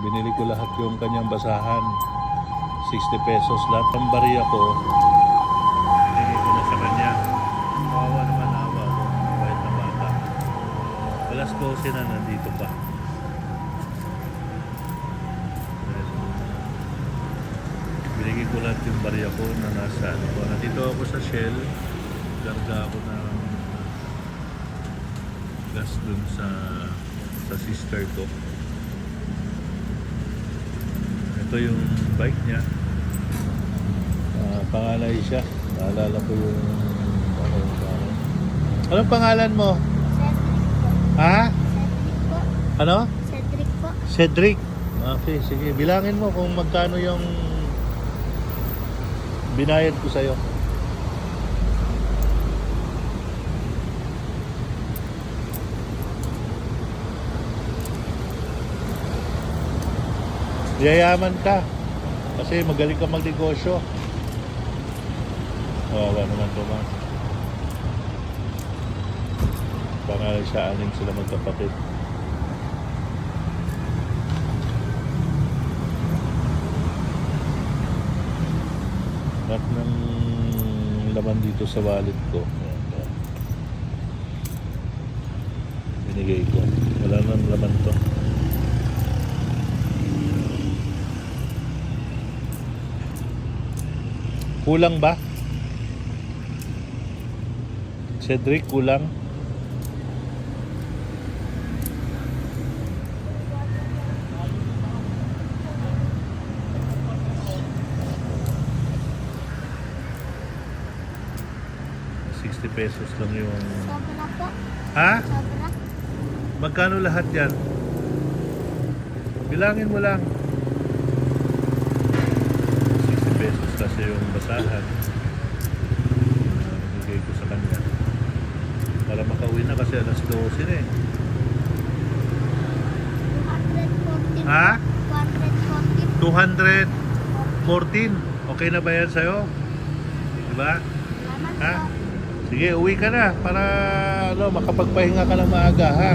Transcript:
Binili ko lahat yung kanyang basahan. 60 pesos lahat ng bariya ko. Binili ko na sa kanya. Kawawa naman awa ko. Kahit na bata. Alas 12 na nandito pa. Binigay ko lahat yung bariya ko na nasa ano ko. Nandito ako sa Shell. Garga ako ng gas dun sa sa sister ko. Ito yung bike niya. Ah, pangalay siya. Naalala ko yung ano, ano. Anong pangalan mo? Cedric po. Ha? Cedric po. Ano? Cedric po. Cedric. Okay, sige. Bilangin mo kung magkano yung binayad ko sa'yo. Yayaman ka. Kasi magaling ka magnegosyo. Wawa naman to man. Pangalan siya, anim sila magkapatid. Lahat ng laman dito sa wallet ko. Binigay ko. Wala nang laman to. Kulang ba? Cedric, kulang? Sixty pesos lang yung... Sobra po. Ha? Sobra. Magkano lahat yan? Bilangin mo lang. 60 pesos kasi yung basahan. Uh, Bigay ko sa kanya. Para makauwi na kasi alas 12 na eh. 214. Ha? 214. 214. Okay na ba yan sa'yo? Diba? Ha? Sige, uwi ka na para ano, makapagpahinga ka ng maaga ha.